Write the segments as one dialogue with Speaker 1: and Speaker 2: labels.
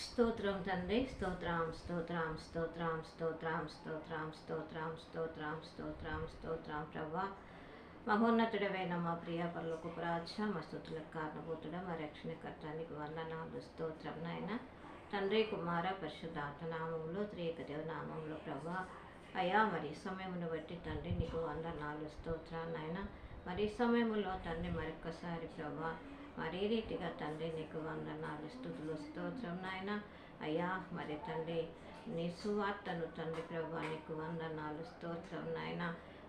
Speaker 1: స్తోత్రం తండ్రి స్తోత్రం స్తోత్రం స్తోత్రం స్తోత్రం స్తోత్రం స్తోత్రం స్తోత్రం స్తోత్రం స్తోత్రం ప్రభా. మహోన్నతుడవైన మా ప్రియ పర్లకు ప్రాచ మా స్థుతులకు కారణభూతుడ మా రక్షణకర్త నీకు వందనాలు. స్తోత్రం నాయన. తండ్రి కుమార పరిశుద్ధాత్మ నామంలో త్రియక దేవ నామంలో ప్రభా. అయా మరి సమయమును బట్టి తండ్రి నీకు వందనాలు. స్తోత్రాలు నాయన. మరి సమయంలో తండ్రి మరొక్కసారి ప్రభా మరి రీతిగా తండ్రి నీకు వందనాలు స్థుతులు స్తోత్రం నాయన. అయ్యా మరి తండ్రి నీ సువార్తను తండ్రి ప్రభా నీకు వందనాలు స్తోత్రం నాయన.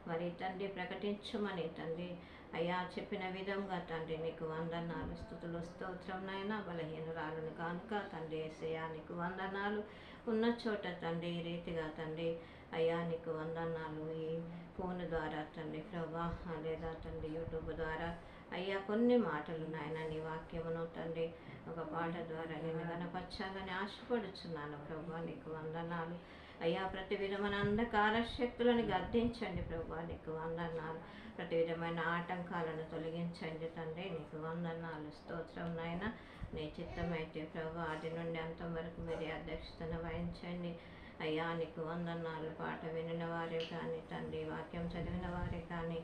Speaker 1: మరి తండ్రి ప్రకటించమని తండ్రి అయ్యా చెప్పిన విధంగా తండ్రి నీకు వందనాలు స్థుతులు స్తోత్రం నాయన. బలహీనురాలను కానుక తండ్రి ఏసయ్యా నీకు వందనాలు. ఉన్న చోట తండ్రి ఈ రీతిగా తండ్రి అయ్యా నీకు వందనాలు. ఈ ఫోన్ ద్వారా తండ్రి ప్రభా లేదా తండ్రి యూట్యూబ్ ద్వారా అయ్యా కొన్ని మాటలు నాయన నీ వాక్యమును తండ్రి ఒక పాట ద్వారా నేను కనపరచాలని ఆశపడుచున్నాను ప్రభు నీకు వందనాలు. అయ్యా ప్రతి విధమైన అంధకార శక్తులను గద్దించండి ప్రభు నీకు వందనాలు. ప్రతి విధమైన ఆటంకాలను తొలగించండి తండ్రి నీకు వందనాలు. స్తోత్రం నాయన నీ చిత్తమైతే ప్రభు అది నుండి అంతవరకు మీరు అధ్యక్షతను వహించండి. అయ్యా నీకు వందనాలు. పాట వినిన వారే కానీ తండ్రి వాక్యం చదివిన వారే కానీ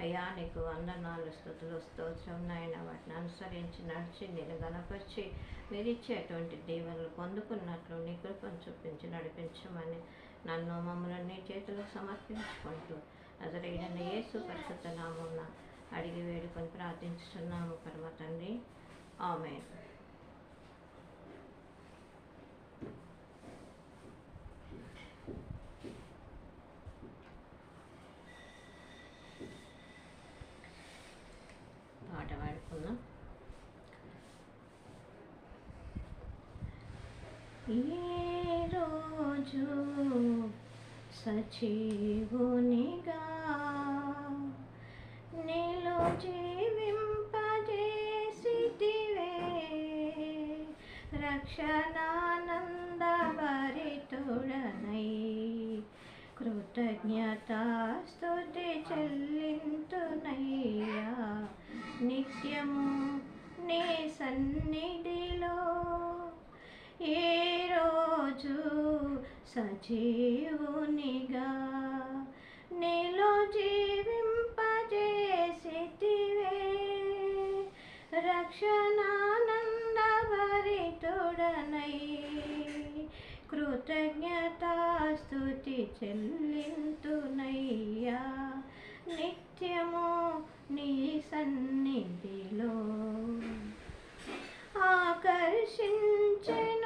Speaker 1: అయ్యా నీకు వందనాలు స్థుతులు స్తోత్రం నాయన. వాటిని అనుసరించి నడిచి నేను గనపరిచి మీరు ఇచ్చేటువంటి దీవెనలు పొందుకున్నట్లు నీ కృపను చూపించి నడిపించమని నన్ను మమ్మల్ని నీ చేతులకు సమర్పించుకుంటూ అదరైన యేసు పరిశుద్ధ నామం అడిగి వేడుకొని ప్రార్థించుతున్నాము పరమ తండ్రి ఆమె వేసుకున్నా ఏ రోజు సచివునిగా నీలో జీవింపజేసివే రక్షణ కృతజ్ఞతాస్తుతి చెల్లింతునయ్యా. నిత్యము నీ సన్నిధిలో ఏ రోజు సజీవునిగా నీలో జీవింపజేసివే రక్షణానందభరితుడనై కృతజ్ఞతా స్తుతి చెల్లింతునయ్యా నిత్యము నీ సన్నిధిలో ఆకర్షించిన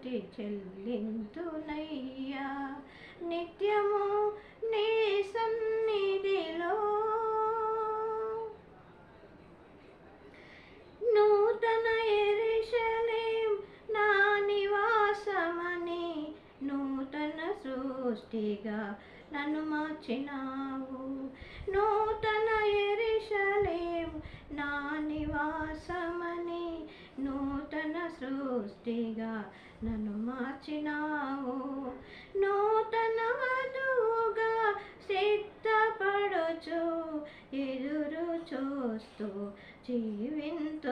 Speaker 1: స్థుతి చెల్లింతునయ్యా. నిత్యము నీ సన్నిధిలో నూతన ఎరిశలేం నా నివాసమని నూతన సృష్టిగా నన్ను మార్చినావు. నూతన ఎరిశలేం నా నివాసమని సృష్టిగా నన్ను మార్చినావు. నూతన వధువుగా సిద్ధపడుచు ఎదురు చూస్తూ జీవింతునయ్యా.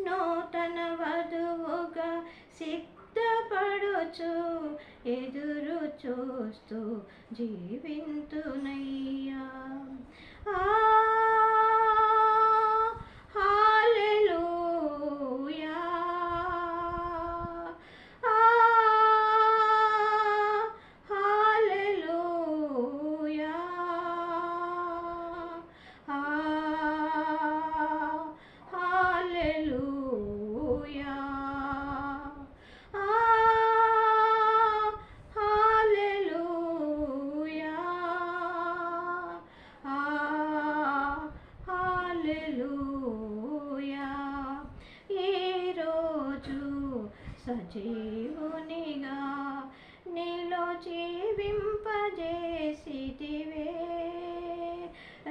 Speaker 1: నూతన వధువుగా సిద్ధపడుచు ఎదురు చూస్తూ జీవింతునయ్యా. ఆ జీవునిగా నీలో జీవింపజేసివే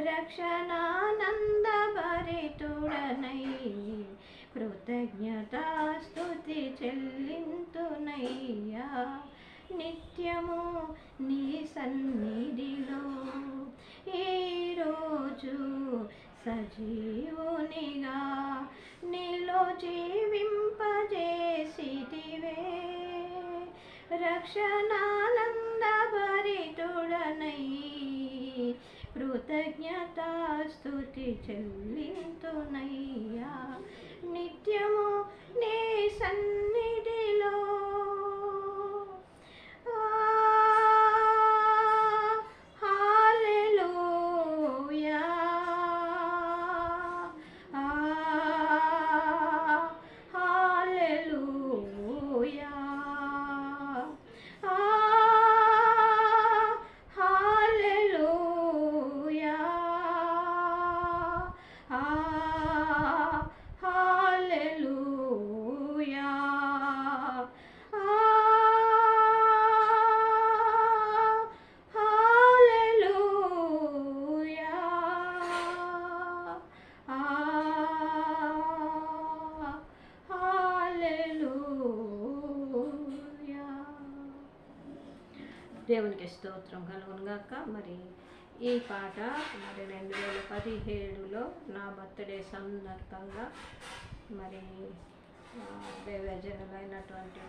Speaker 1: రక్షణానంద భరితుడనై కృతజ్ఞతాస్తుతి చెల్లింతునయ్యా. నిత్యము నీ సన్నిధిలో ఈరోజు సజీవునిగా నీలో జీవింపజేసితివే రక్షణానంద భరితుడనై కృతజ్ఞతాస్తుతి చెల్లింతునయ్యా. నిత్యము నీ సన్నిధిలో దేవునికి స్తోత్రం కలుగునుగాక మరి ఈ పాట మరి రెండు వేల పదిహేడులో నా బర్త్డే సందర్భంగా మరి ఆ,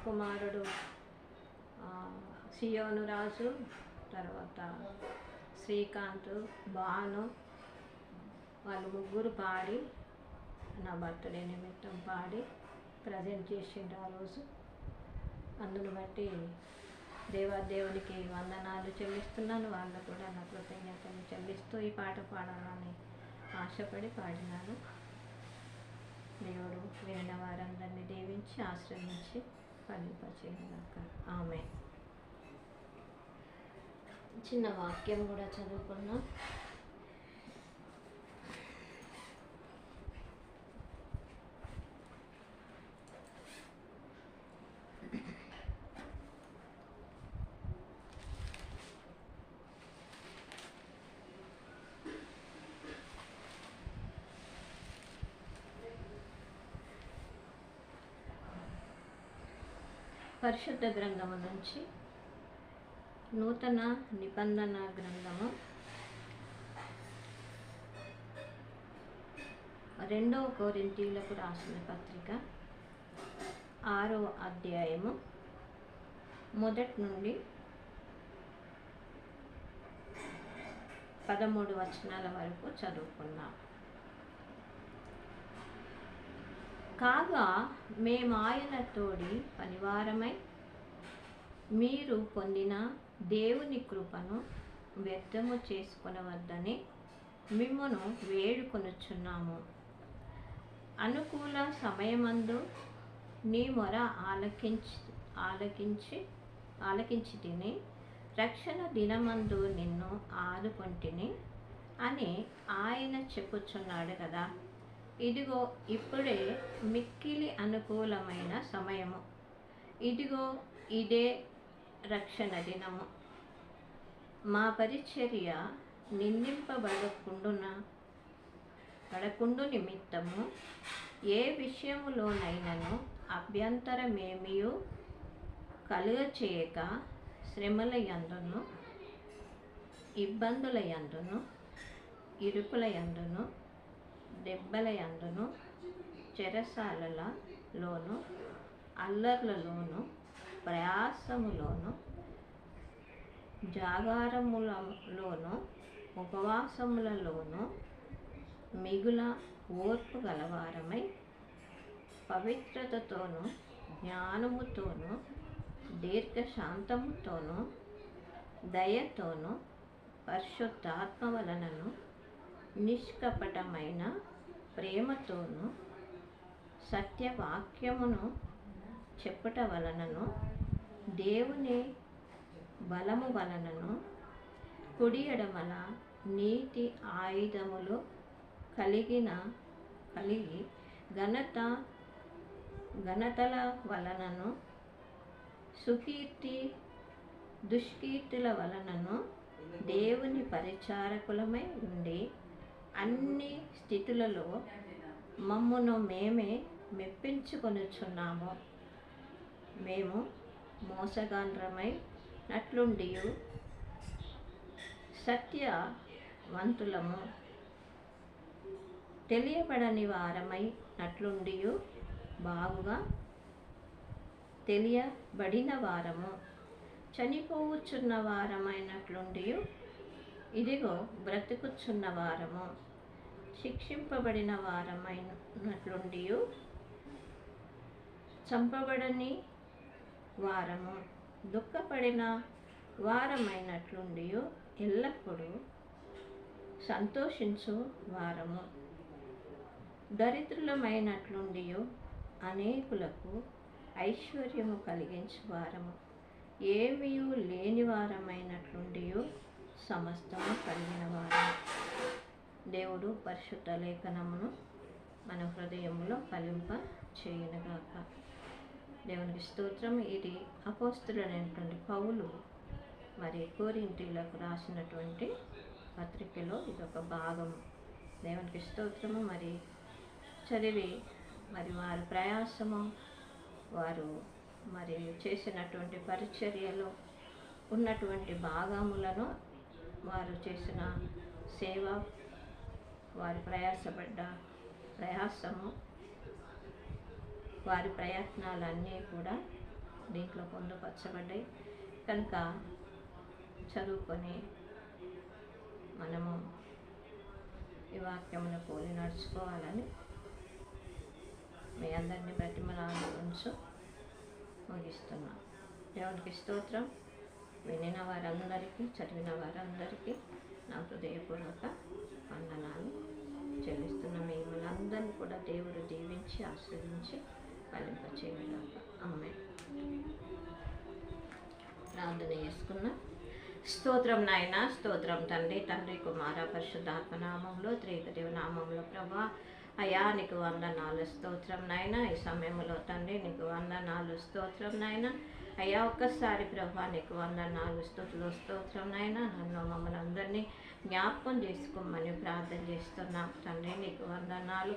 Speaker 1: కుమారుడు సియోను రాజు తర్వాత శ్రీకాంత్ భాను వాళ్ళు ముగ్గురు పాడి నా బర్త్డే నిమిత్తం పాడి ప్రజెంట్ చేసిండ్రు ఆ రోజు. అందును బట్టి దేవా దేవునికి వందనాలు చెల్లిస్తున్నాను. వాళ్ళు కూడా నా కృతజ్ఞతలు చెల్లిస్తూ ఈ పాట పాడాలని ఆశపడి పాడినాను దేవుడు విన్న వారందరినీ దీవించి ఆశ్రయించి ఫలింపచేయగాక ఆమె చిన్న వాక్యం కూడా చదువుకున్నాం పరిశుద్ధ గ్రంథము నుంచి నూతన నిబంధన గ్రంథము. రెండవ కోరింతీలకు రాసిన పత్రిక ఆరో అధ్యాయము మొదటి నుండి పదమూడు వచనాల వరకు చదువుకున్నాం. కాగా మేము ఆయన తోడి పనివారమై మీరు పొందిన దేవుని కృపను వ్యర్థము చేసుకునవద్దని మిమ్మను వేడుకొనుచున్నాము. అనుకూల సమయమందు నీ మొర ఆలకించి ఆలకించి ఆలకించి తిని రక్షణ దినమందు నిన్ను ఆదుకుంటుని అని ఆయన చెప్పుచున్నాడు కదా. ఇదిగో ఇప్పుడే మిక్కిలి అనుకూలమైన సమయము. ఇదిగో ఇదే రక్షణ దినము మా పరిచర్య నిందింపబడకుండున? పడకుండు నిమిత్తము ఏ విషయములోనైనను అభ్యంతరమేమియు కలుగ చేయక శ్రమల యందును ఇబ్బందుల యందును ఇరుకుల యందును దెబ్బల యందును చెరసాలలోను అల్లర్లలోను ప్రయాసములోను జాగారములలోను ఉపవాసములలోను మిగుల ఓర్పు గలవారమై పవిత్రతతోనూ జ్ఞానముతోనూ దీర్ఘశాంతముతోనూ దయతోనూ పరిశుద్ధాత్మ వలనను నిష్కపటమైన ప్రేమతోనూ సత్యవాక్యమును చెప్పుట వలనను దేవుని బలము వలనను కుడి ఎడమల నీతి ఆయుధములు కలిగిన కలిగి ఘనత ఘనతల వలనను సుకీర్తి దుష్కీర్తుల వలనను దేవుని పరిచారకులమై ఉండి అన్ని స్థితులలో మమ్మును మేమే మెప్పించుకొనుచున్నాము. మేము మోసగాండ్రమై నట్లుండియు సత్యవంతులము. తెలియబడని వారమై నట్లుండియు బాగుగా తెలియబడిన వారము. చనిపోవచ్చున్న వారమైనట్లుండి ఇదిగో బ్రతుకుచున్న వారము. శిక్షింపబడిన వారమైనట్లుండి చంపబడని వారము. దుఃఖపడిన వారమైనట్లుండి ఎల్లప్పుడూ సంతోషించు వారము. దరిద్రులమైనట్లుండి అనేకులకు ఐశ్వర్యము కలిగించు వారము. ఏమీ లేని వారమైనట్లుండి సమస్తము కలిగిన వారము. దేవుడు పరిశుద్ధ లేఖనమును మన హృదయంలో ఫలింప చేయనుగాక దేవునికి స్తోత్రం ఇది అపోస్తులైనటువంటి పౌలు మరి కోరింటిలకు రాసినటువంటి పత్రికలో ఇదొక భాగం. దేవునికి స్తోత్రము. మరి చదివి మరి వారి ప్రయాసము వారు మరి చేసినటువంటి పరిచర్యలో ఉన్నటువంటి భాగములను వారు చేసిన సేవ వారి ప్రయాసపడ్డ ప్రయాసము వారి ప్రయత్నాలన్నీ కూడా దీంట్లో పొందుపరచబడ్డాయి. కనుక చదువుకొని మనము ఈ వాక్యమును పోలి నడుచుకోవాలని మీ అందరినీ బ్రతిమలాడు ఉంచు ముగిస్తున్నాం. దేవునికి స్తోత్రం. వినిన వారందరికీ చదివిన వారందరికీ నా హృదయపూర్వక వందనాలు. చెల్లిస్తున్న మిమ్మల్ని అందరినీ కూడా దేవుడు దీవించి ఆస్వాదించి ఫలింపచేయగాక అమ్మాయి ప్రార్థన చేసుకున్నా. స్తోత్రం నాయన స్తోత్రం తండ్రి తండ్రి కుమార పరిశుద్ధాత్మ నామంలో త్రేకదేవ నామంలో ప్రభా అయా నీకు వందనాలు స్తోత్రం నాయన. ఈ సమయంలో తండ్రి నీకు వందనాలు స్తోత్రం నాయన. అయ్యా ఒక్కసారి ప్రభా నీకు వందనాలు స్థుతులు స్తోత్రం నాయన. నన్ను మమ్మల్ని అందరినీ జ్ఞాపకం చేసుకోమని ప్రార్థన చేస్తున్నాం. తండ్రి నీకు వందనాలు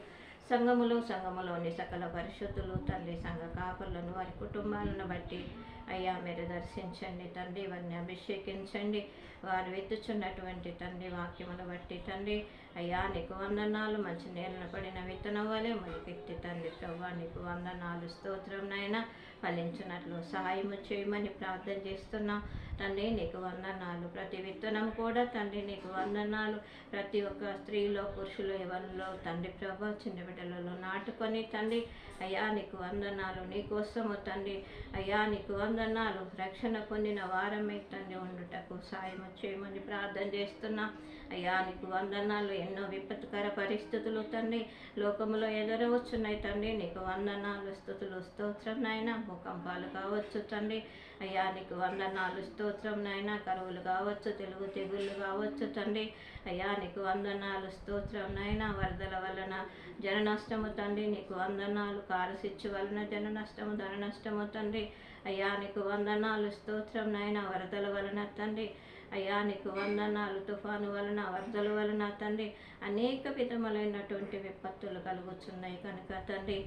Speaker 1: సంఘములో సంఘములోని సకల పరిశుద్ధులు తండ్రి సంఘ కాపర్లను వారి కుటుంబాలను బట్టి అయ్యా మీరు దర్శించండి తండ్రి వారిని అభిషేకించండి. వారు వెతుచున్నటువంటి తండ్రి వాక్యమును బట్టి తండ్రి అయ్యా నీకు వందనాలు. మంచి నేలన పడిన విత్తనం వలె మొలకెత్తి తండ్రి ప్రభా. నీకు వందనాలు స్తోత్రం నాయన. ఫలించినట్లు సహాయము చేయమని ప్రార్థన చేస్తున్నాం తండ్రి. నీకు వందనాలు. ప్రతి విత్తనం కూడా తండ్రి నీకు వందనాలు. ప్రతి ఒక్క స్త్రీలో పురుషులు ఎవరిలో తండ్రి ప్రభా చిన్న బిడ్డలలో నాటుకొని తండ్రి అయ్యా నీకు వందనాలు. నీకోసము తండ్రి అయ్యా నీకు వందనాలు. రక్షణ పొందిన వారమే తండ్రి ఉండుటకు సాయం చేయమని ప్రార్థన చేస్తున్నా. అయ్యా నీకు వందనాలు. ఎన్నో విపత్కర పరిస్థితులు తండ్రి. లోకంలో ఎదురవచ్చున్నాయి తండ్రి. నీకు వందనాలు స్థుతులు స్తోత్రం నాయన. భూకంపాలు కావచ్చు తండ్రి. అయ్యా నీకు వందనాలు స్తోత్రం నాయన. కరువులు కావచ్చు తెలుగు తెగుళ్ళు కావచ్చు తండ్రి. అయ్యా నీకు వందనాలు స్తోత్రం నాయన. వరదల వలన జన నష్టము తండ్రి. నీకు వందనాలు కారసిచ్చు వలన జన నష్టము ధన నష్టము తండ్రి. అయ్యా నీకు వందనాలు స్తోత్రం నాయన. వరదల వలన తండ్రి. అయ్యా నీకు వందనాలు తుఫాను వలన వరదల వలన తండ్రి అనేక విధములైనటువంటి విపత్తులు కలుగుతున్నాయి కనుక తండ్రి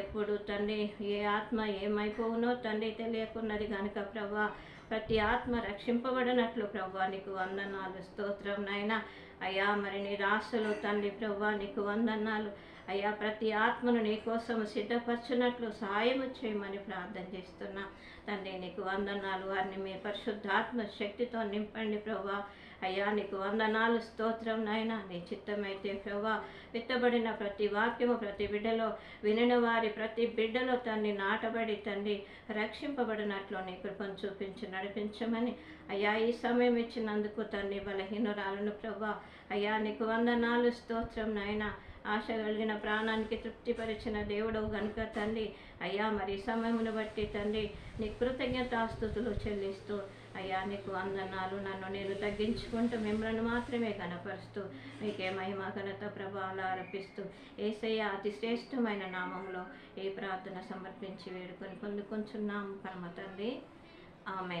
Speaker 1: ఎప్పుడు తండ్రి ఏ ఆత్మ ఏమైపోవునో తండ్రి తెలియకున్నది కనుక ప్రభా ప్రతి ఆత్మ రక్షింపబడినట్లు ప్రభా నీకు వందనాలు స్తోత్రం నాయన. అయ్యా మరి నీ రాసులు తండ్రి ప్రభా నీకు వందనాలు. అయ్యా ప్రతి ఆత్మను నీ కోసం సిద్ధపరచునట్లు సహాయము చేయమని ప్రార్థన చేస్తున్నా. తండ్రి నీకు వందనాలు. వారిని మీ పరిశుద్ధాత్మ శక్తితో నింపండి ప్రభా. అయ్యా నీకు వందనాలు. స్తోత్రం నాయన. నీ చిత్తమైతే ప్రభా విత్తబడిన ప్రతి వాక్యము ప్రతి బిడ్డలో వినిన వారి ప్రతి బిడ్డలో తండ్రి నాటబడి తండ్రి రక్షింపబడినట్లు నీ కృపను చూపించి నడిపించమని. అయ్యా ఈ సమయం ఇచ్చినందుకు తండ్రి బలహీనురాలను ప్రభా. అయ్యా నీకు వందనాలు. స్తోత్రం నాయన. ఆశ కలిగిన ప్రాణానికి తృప్తిపరిచిన దేవుడు గనుక తండ్రి అయ్యా మరి సమయమును బట్టి తండ్రి నీ కృతజ్ఞతాస్థుతులు చెల్లిస్తూ అయ్యా నీకు వందనాలు. నన్ను నేను తగ్గించుకుంటూ మిమ్మల్ని మాత్రమే కనపరుస్తూ మీకే మహిమ ఘనత ప్రభావాలు అర్పిస్తూ ఏసయ్య అతి శ్రేష్టమైన నామంలో ఈ ప్రార్థన సమర్పించి వేడుకొని పొందుకుంటున్నాం పరమ తండ్రి ఆమె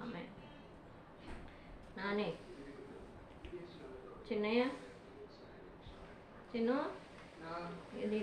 Speaker 1: ఆమె నానే. చిన్నయ్య? చిన్ను ఇది